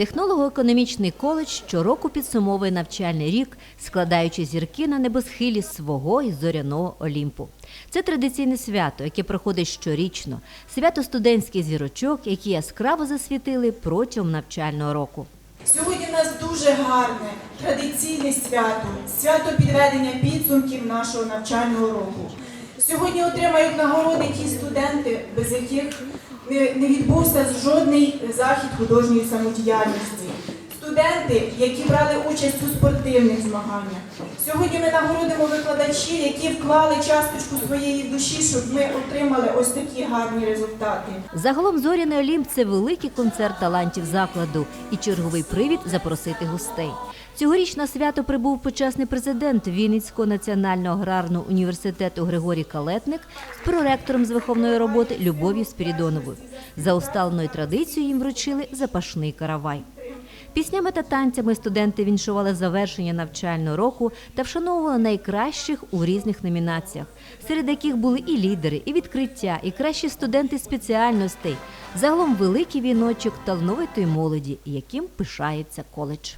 Технолого-економічний коледж щороку підсумовує навчальний рік, складаючи зірки на небосхилі свого і зоряного Олімпу. Це традиційне свято, яке проходить щорічно, свято студентських зірочок, які яскраво засвітили протягом навчального року. Сьогодні у нас дуже гарне традиційне свято, свято підведення підсумків нашого навчального року. Сьогодні отримають нагороди ті студенти, без яких не, відбувся жодний захід художньої самодіяльності. Студенти, які брали участь у спортивних змаганнях. Сьогодні ми нагородимо викладачів, які вклали часточку своєї душі, щоб ми отримали ось такі гарні результати. Загалом зоряний Олімп це великий концерт талантів закладу і черговий привід запросити гостей. Цьогоріч на свято прибув почесний президент Вінницького національного аграрного університету Григорій Калетник з проректором з виховної роботи Любов'ю Спірідоновою. За усталеною традицією їм вручили запашний каравай. Піснями та танцями студенти віншували завершення навчального року та вшановували найкращих у різних номінаціях, серед яких були і лідери, і відкриття, і кращі студенти спеціальностей. Загалом великий віночок талановитої молоді, яким пишається коледж.